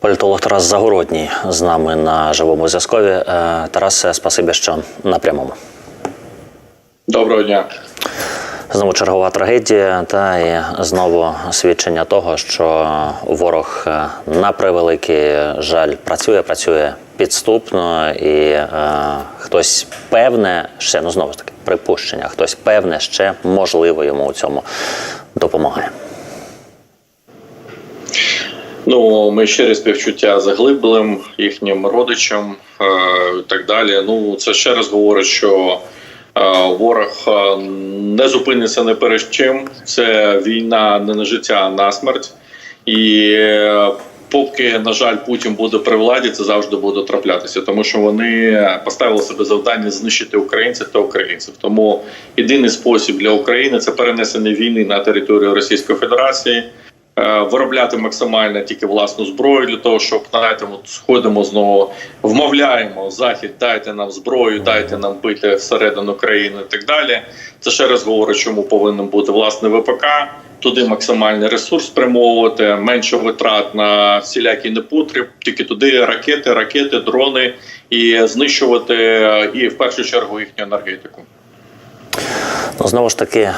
Політолог Тарас Загородній з нами на живому зв'язкові. Е, Тарасе, спасибі, що на прямому. Доброго дня. Знову чергова трагедія, та і знову свідчення того, що ворог е, на превеликий жаль працює, працює підступно, і е, хтось певне ще ну знову ж таки припущення, хтось певне ще можливо йому у цьому допомагає. Ну, ми щирі співчуття заглиблим їхнім родичам е, і так далі. Ну, це ще раз говорить, що е, ворог е, не зупиниться не перед чим. Це війна не на життя, а на смерть. І поки, на жаль, Путін буде при владі, це завжди буде траплятися, тому що вони поставили себе завдання знищити українців та українців. Тому єдиний спосіб для України це перенесення війни на територію Російської Федерації. Е, виробляти максимально тільки власну зброю для того, щоб знаєте, от сходимо знову, вмовляємо захід, дайте нам зброю, дайте нам бити всередину країни і так далі. Це ще раз говорить, чому повинен бути власне ВПК. Туди максимальний ресурс спрямовувати, менше витрат на всілякі непотріб, тільки туди ракети, ракети, дрони і знищувати е, і в першу чергу їхню енергетику. Ну, знову ж таки, е,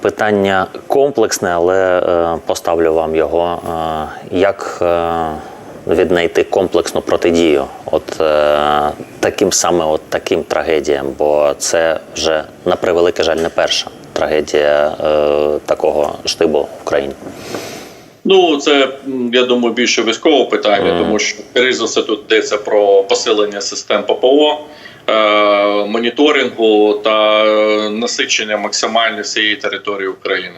питання комплексне, але е, поставлю вам його. Е, Як віднайти комплексну протидію от таким саме от таким трагедіям? Бо це вже на превеликий жаль не перша трагедія такого штибу в Україні. Ну, це я думаю більше військове питання, тому що перш за все тут йдеться про посилення систем ППО, моніторингу та е, насичення максимально всієї території України.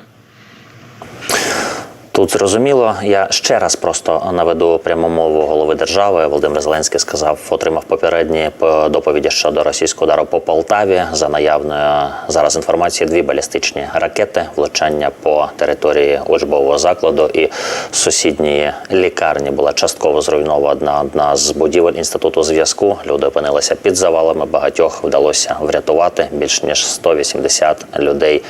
Тут зрозуміло. Я ще раз просто наведу пряму мову голови держави. Володимир Зеленський сказав, отримав попередні доповіді щодо російського удару по Полтаві. За наявною зараз інформацією, дві балістичні ракети, влучання по території учбового закладу і сусідньої лікарні була частково зруйнована одна з будівель інституту зв'язку. Люди опинилися під завалами. Багатьох вдалося врятувати. Більш ніж 180 людей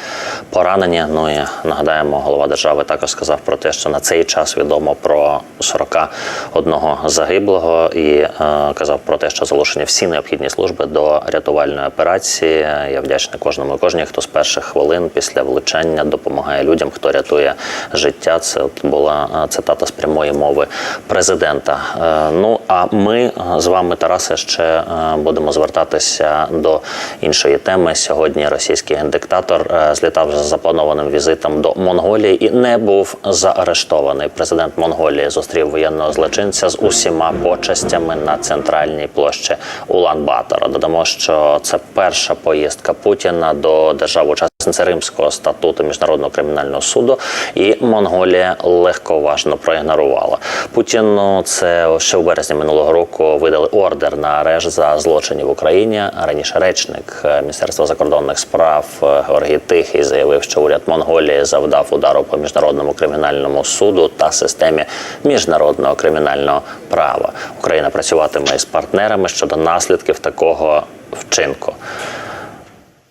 поранені. Ну і нагадаємо, голова держави також сказав про те, що на цей час відомо про 41 загиблого, і е, казав про те, що залучені всі необхідні служби до рятувальної операції. Я вдячний кожному і кожній, хто з перших хвилин після влучання допомагає людям, хто рятує життя. Це от була е, цитата з прямої мови президента. Е, Ну а ми е, з вами, Тарасе, ще е, будемо звертатися до іншої теми. Сьогодні російський диктатор злітав за запланованим візитом до Монголії і не був заарештований. Президент Монголії зустрів воєнного злочинця з усіма почестями на центральній площі Улан-Батора. Додамо, що це перша поїздка Путіна до держав учасниці Римського статуту міжнародного кримінального суду, і Монголія легковажно проігнорувала Путіну. Це ще в березні минулого року видали ордер на арешт за злочини в Україні. Раніше речник е, Міністерства закордонних справ е, Георгій Тихий заявив, що уряд Монголії завдав удару по міжнародному кримінальному суду та системі міжнародного кримінального права. Україна працюватиме із партнерами щодо наслідків такого вчинку.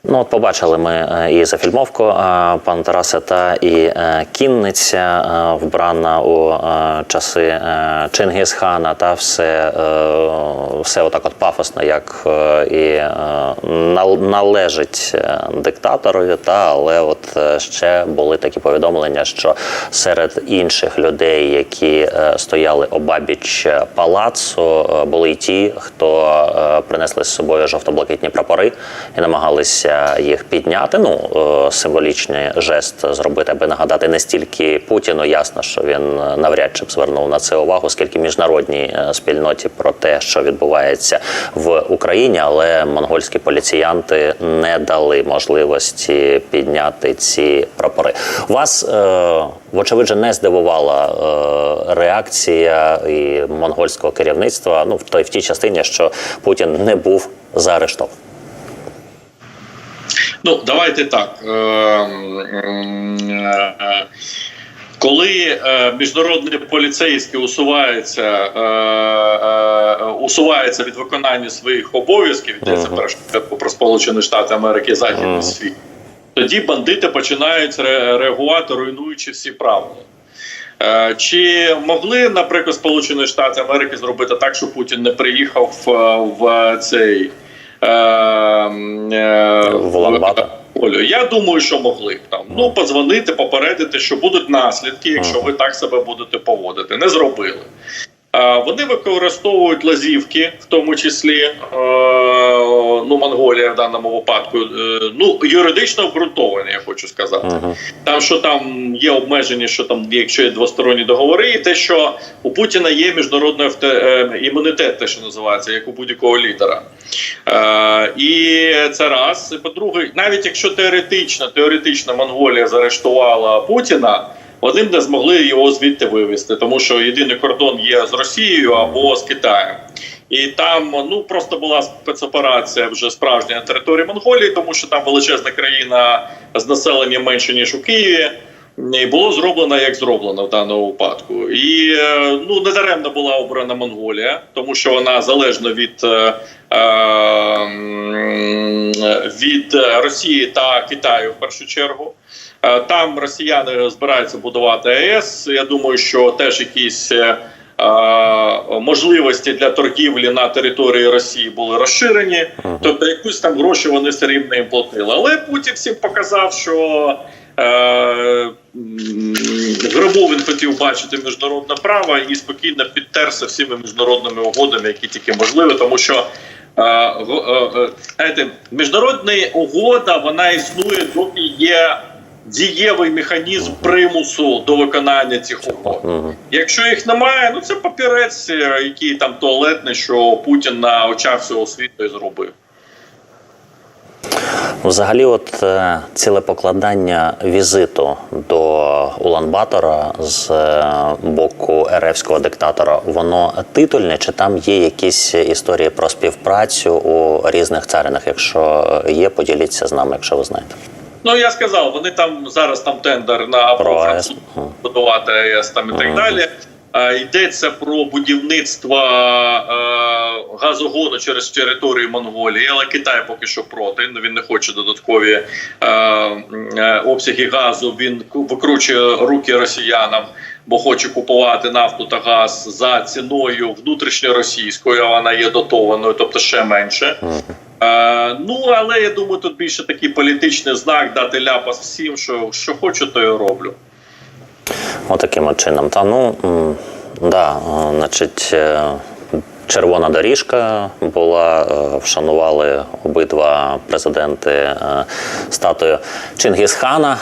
Ну, от побачили ми е, і зафільмовку е, пана Тараса та і е, кінниця вбрана у часи Чингісхана, та все, все отак от пафосно, як і належить диктаторові. Та але от ще були такі повідомлення, що серед інших людей, які стояли обабіч палацу, були й ті, хто принесли з собою жовто-блакитні прапори і намагалися їх підняти. Ну е, символічний жест зробити, аби нагадати не стільки Путіну. Ясно, що він е, навряд чи б звернув на це увагу, скільки міжнародній е, спільноті про те, що відбувається в Україні, але монгольські поліціянти не дали можливості підняти ці прапори. Вас е, вочевидь не здивувала е, реакція і монгольського керівництва. Ну в той в тій частині, що Путін не був заарештований. Ну, давайте так. Е, е, Коли е, міжнародні поліцейські усуваються, е, усуваються від виконання своїх обов'язків, йдеться перш про Сполучені Штати Америки, Західний світ, тоді бандити починають реагувати, руйнуючи всі правила. Чи могли, наприклад, Сполучені Штати Америки зробити так, щоб Путін не приїхав в цей е, е? Олю? Я думаю, що могли б там. Ну, позвонити, попередити, що будуть наслідки, якщо ви так себе будете поводити. Не зробили. Вони використовують лазівки, в тому числі е, ну, Монголія в даному випадку. е, Ну, юридично обґрунтовані, я хочу сказати. Мгм. Там, що там є обмеження, що там, якщо є двосторонні договори, і те, що у Путіна є міжнародний авто- е, імунітет, те, що називається, як у будь-якого лідера. І це раз. І по-друге, навіть якщо теоретично, теоретично Монголія заарештувала Путіна. Вони б не змогли його звідти вивезти, тому що єдиний кордон є з Росією або з Китаєм. І там ну просто була спецоперація вже справжня на території Монголії, тому що там величезна країна з населенням менше ніж у Києві. І було зроблено як зроблено в даному випадку. І е, ну не даремно була обрана Монголія, тому що вона залежно від, е, е, від Росії та Китаю в першу чергу. Е, Там росіяни збираються будувати АЕС. Я думаю, що теж якісь е, е, можливості для торгівлі на території Росії були розширені. Тобто якусь там гроші вони все рівно їм платили. Але Путін всім показав, що м, він хотів бачити міжнародне право і спокійно підтерся всіми міжнародними угодами, які тільки можливі, тому що. Знаєте, міжнародна угода вона існує, доки є дієвий механізм примусу до виконання цих. Мгм. Якщо їх немає, ну це папірець, е, який там туалетний, що Путін на очах всього світу і зробив. Взагалі, от е, ціле покладання візиту до Улан-Батора з е, боку еревського диктатора, воно титульне, чи там є якісь історії про співпрацю у різних царинах? Якщо є, поділіться з нами, якщо ви знаєте. Ну я сказав, вони там зараз там тендер на француз будувати АЕС там і так далі. Йдеться про будівництво газогону через територію Монголії, але Китай поки що проти. Ну, Він не хоче додаткові обсяги газу. Він викручує руки росіянам, бо хоче купувати нафту та газ за ціною внутрішньоросійською. а Вона є дотованою, тобто ще менше. Е, ну але я думаю, тут більше такий політичний знак дати ляпас всім, що, що хочу, то і роблю. Отаким от чином. Та ну да, е, значить. е, Червона доріжка була, е, вшанували обидва президенти статую Чингісхана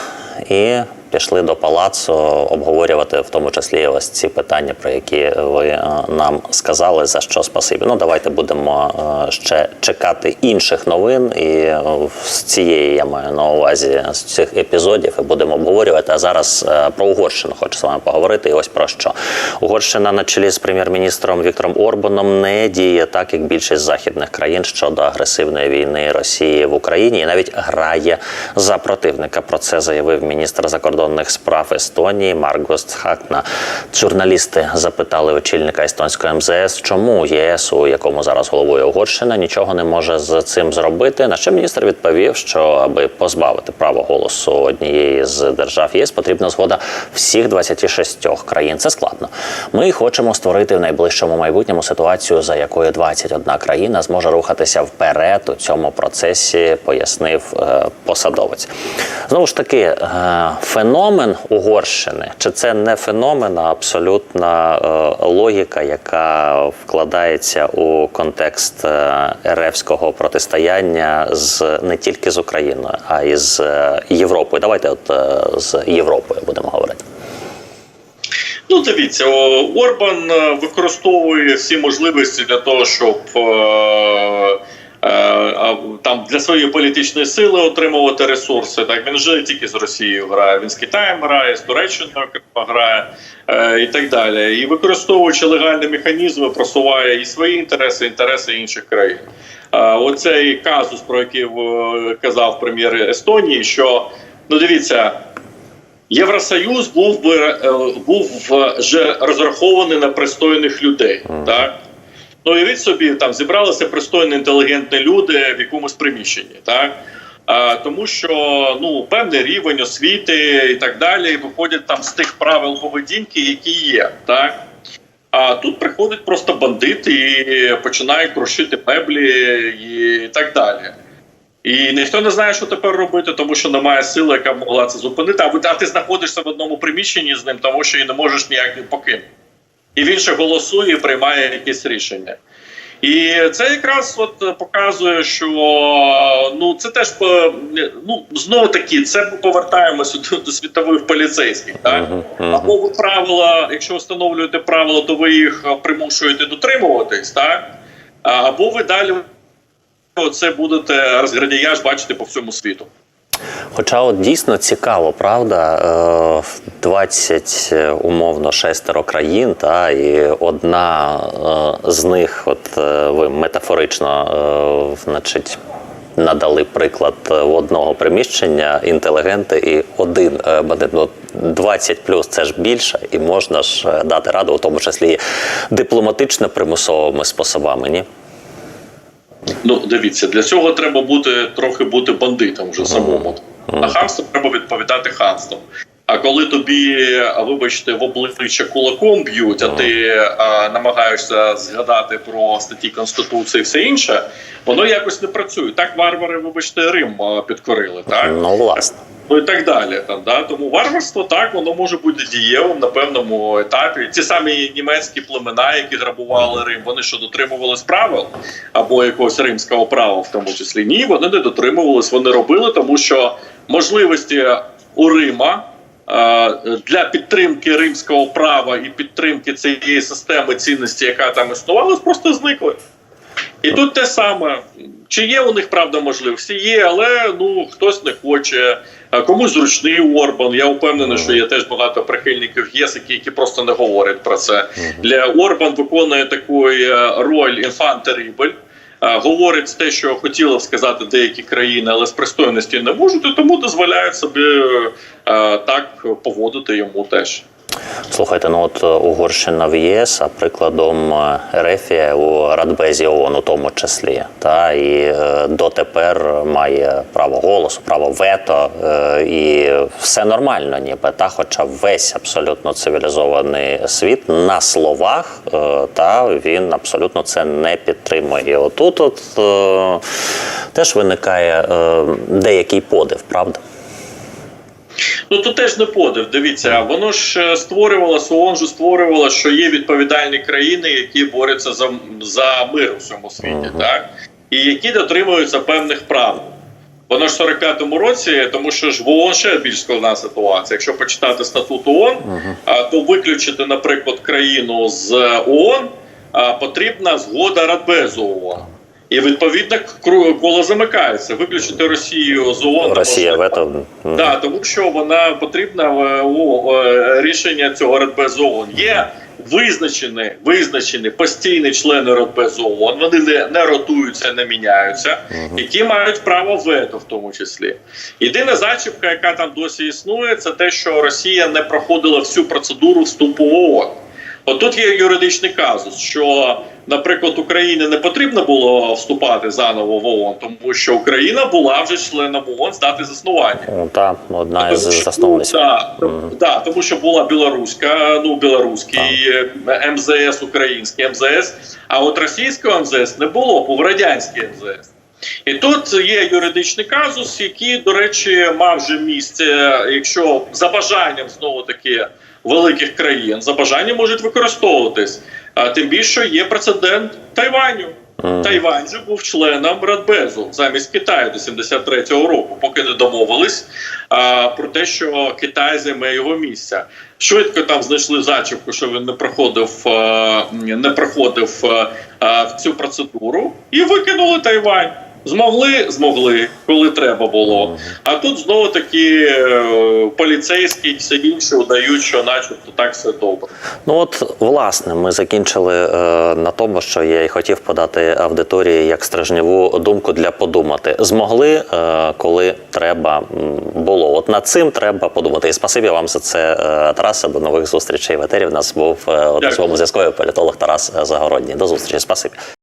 і пішли до палацу обговорювати в тому числі ось ці питання, про які ви е, нам сказали. За що спасибі. Ну давайте будемо е, ще чекати інших новин, і е, з цієї я маю на увазі з цих епізодів і будемо обговорювати. А зараз про Угорщину хочу з вами поговорити. І ось про що Угорщина на чолі з прем'єр-міністром Віктором Орбаном не діє так, як більшість західних країн щодо агресивної війни Росії в Україні, і навіть грає за противника. Про це заявив міністр закордонних справ Естонії Маргост Хакна. Журналісти запитали очільника естонського МЗС, чому ЄС, у якому зараз головує Угорщина, нічого не може з цим зробити. На що міністр відповів, що аби позбавити права голосу однієї з держав ЄС, потрібна згода всіх 26 країн. Це складно. Ми хочемо створити в найближчому майбутньому ситуацію, за якою 21 країна зможе рухатися вперед у цьому процесі, пояснив е, посадовець. Знову ж таки, е, феномен Угорщини чи це не феномен, а абсолютна е, логіка, яка вкладається у контекст е, еревського протистояння з не тільки з Україною, а й з е, Європою. Давайте от е, з Європою будемо говорити. Ну, дивіться, Орбан е, використовує всі можливості для того, щоб е, там для своєї політичної сили отримувати ресурси. Так він вже не тільки з Росією грає, він з Китаєм грає, з Туреччиною грає е, і так далі. І використовуючи легальні механізми, просуває і свої інтереси, і інтереси інших країн. Е, оцей казус, про який е, казав прем'єр Естонії, що ну дивіться. Євросоюз був би е, був вже розрахований на пристойних людей. Так ну уявіть собі, там зібралися пристойні інтелігентні люди в якомусь приміщенні. Так А, тому що ну певний рівень освіти і так далі виходять там з тих правил поведінки, які є, так. А тут приходить просто бандит і починає крушити меблі і так далі. І ніхто не знає, що тепер робити, тому що немає сили, яка могла це зупинити. А, ти знаходишся в одному приміщенні з ним, тому що і не можеш ніяк не покинути. І він ще голосує і приймає якісь рішення. І це якраз от показує, що ну це теж ну знову таки, це ми повертаємося до, до світових поліцейських. Так або ви правила, якщо встановлюєте правила, то ви їх е, примушуєте дотримуватись, так або ви далі це будете розградіяж бачити по всьому світу. Хоча от дійсно цікаво, правда, Е, 20 е, умовно шестеро країн, та і одна е, з них, от е, ви метафорично, е, значить. Надали приклад е, одного приміщення інтелігенти і один е. Ну, 20 плюс це ж більше, і можна ж е, дати раду, у тому числі дипломатично примусовими способами. Ні, Ну, дивіться, для цього треба бути трохи бути бандитом вже самому. А хамство треба відповідати хамством. А коли тобі, вибачте, в обличчя кулаком б'ють, а ти а, намагаєшся згадати про статті Конституції і все інше, воно якось не працює. Так варвари, вибачте, Рим підкорили, так? ну власне. Ну і так далі. Там, да? Тому варварство так, воно може бути дієвим на певному етапі. Ті самі німецькі племена, які грабували Рим, вони що дотримувались правил або якогось римського права, в тому числі ні, вони не дотримувались. Вони робили, тому що можливості у Рима. Для підтримки римського права і підтримки цієї системи цінності, яка там існувала, просто зникли. І тут те саме. Чи є у них правда можливості? Є, але ну хтось не хоче. А Комусь зручний Орбан. Я впевнений, що є теж багато прихильників ЄС, які, які просто не говорять про це. Для Орбан виконує таку е, роль інфантерибель. Говорить те, що хотіли сказати деякі країни, але з пристойності не можуть, і тому дозволяють собі е, так поводити йому теж. Слухайте, ну от е, Угорщина в ЄС, а прикладом е, Ерефія у Радбезі ООН у тому числі. Та і е, дотепер має право голосу, право вето, і все нормально, ніби та, хоча весь абсолютно цивілізований світ на словах, та він абсолютно це не підтримує. І отут от теж виникає деякий подив, правда? Ну тут теж не подив. Дивіться, воно ж е, створювалося, ООН же створювало, що є відповідальні країни, які борються за, за мир у всьому світі, Мгм. так і які дотримуються певних правил. Воно ж в 45-му році, тому що ж в ООН ще більш складна ситуація. Якщо почитати статут ООН, а, то виключити, наприклад, країну з ООН потрібна згода Радбезу ООН. І відповідно коло замикається. Виключити Росію з ООН Росія неможливо. вето. Да, тому що вона потрібна у рішення цього Радбезу ООН. Є визначені, визначені постійні члени Радбезу ООН, вони не, не ротуються, не міняються, які мають право вето в тому числі. Єдина зачіпка, яка там досі існує, це те, що Росія не проходила всю процедуру вступу в ООН. От тут є юридичний казус, що, наприклад, Україні не потрібно було вступати заново в ООН, тому що Україна була вже членом ООН з дати заснування. Ну, та одна із що- засновниць. Да, да, тому що була білоруська, ну білоруський е, МЗС, український МЗС, а от російського МЗС не було, був радянський МЗС. І тут є юридичний казус, який, до речі, мав вже місце, якщо за бажанням знову таки великих країн, за бажанням можуть використовуватись. А тим більше є прецедент Тайваню. Мгм. Тайвань же був членом Радбезу замість Китаю до 73-го року, поки не домовились а, про те, що Китай займе його місця. Швидко там знайшли зачіпку, що він не проходив, а, не проходив а, в цю процедуру, і викинули Тайвань. Змогли, змогли, коли треба було. А тут знову таки е, поліцейські і все інше удають, що начебто так все добре. Ну от власне, ми закінчили е, на тому, що я і хотів подати аудиторії як стражневу думку для подумати. Змогли, е, коли треба було. От над цим треба подумати. І спасибі вам за це, е, Тарасе. До нових зустрічей в етері. В нас був е, зв'язковий політолог Тарас Загородній. До зустрічі. Спасибі.